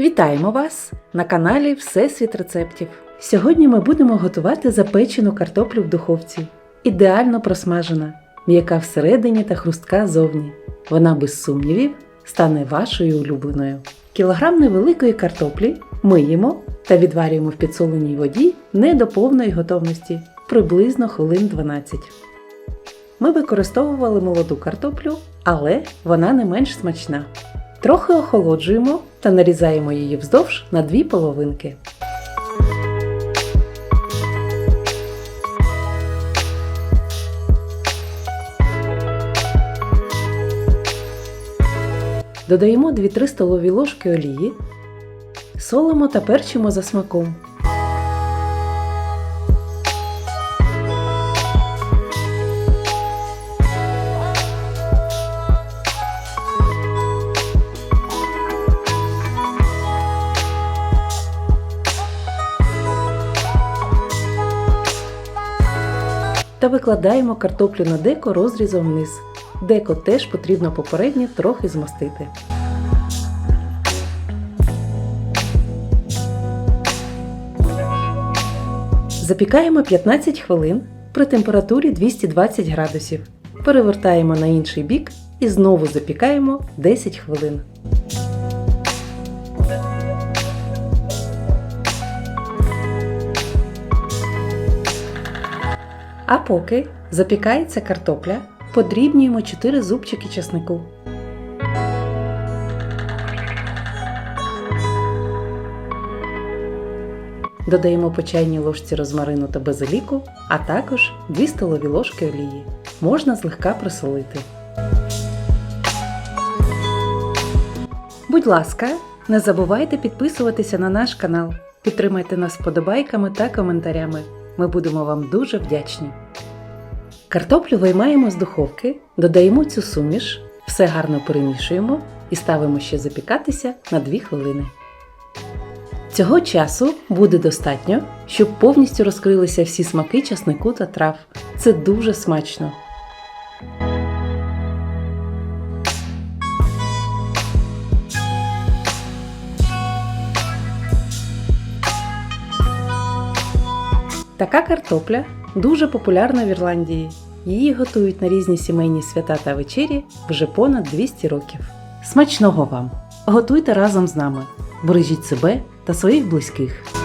Вітаємо вас на каналі Всесвіт рецептів. Сьогодні ми будемо готувати запечену картоплю в духовці. Ідеально просмажена, м'яка всередині та хрустка зовні. Вона без сумнівів стане вашою улюбленою. Кілограм невеликої картоплі миємо та відварюємо в підсоленій воді не до повної готовності, приблизно хвилин 12. Ми використовували молоду картоплю, але вона не менш смачна. Трохи охолоджуємо та нарізаємо її вздовж на дві половинки. Додаємо 2-3 столові ложки олії, солимо та перчимо за смаком. Та викладаємо картоплю на деко розрізом вниз. Деко теж потрібно попередньо трохи змастити. Запікаємо 15 хвилин при температурі 220 градусів. Перевертаємо на інший бік і знову запікаємо 10 хвилин. А поки запікається картопля, подрібнюємо 4 зубчики чеснику. Додаємо по чайній ложці розмарину та базиліку, а також 2 столові ложки олії. Можна злегка присолити. Будь ласка, не забувайте підписуватися на наш канал. Підтримайте нас вподобайками та коментарями. Ми будемо вам дуже вдячні. Картоплю виймаємо з духовки, додаємо цю суміш, все гарно перемішуємо і ставимо ще запікатися на 2 хвилини. Цього часу буде достатньо, щоб повністю розкрилися всі смаки часнику та трав. Це дуже смачно. Така картопля дуже популярна в Ірландії. Її готують на різні сімейні свята та вечері вже понад 200 років. Смачного вам! Готуйте разом з нами. Бережіть себе та своїх близьких.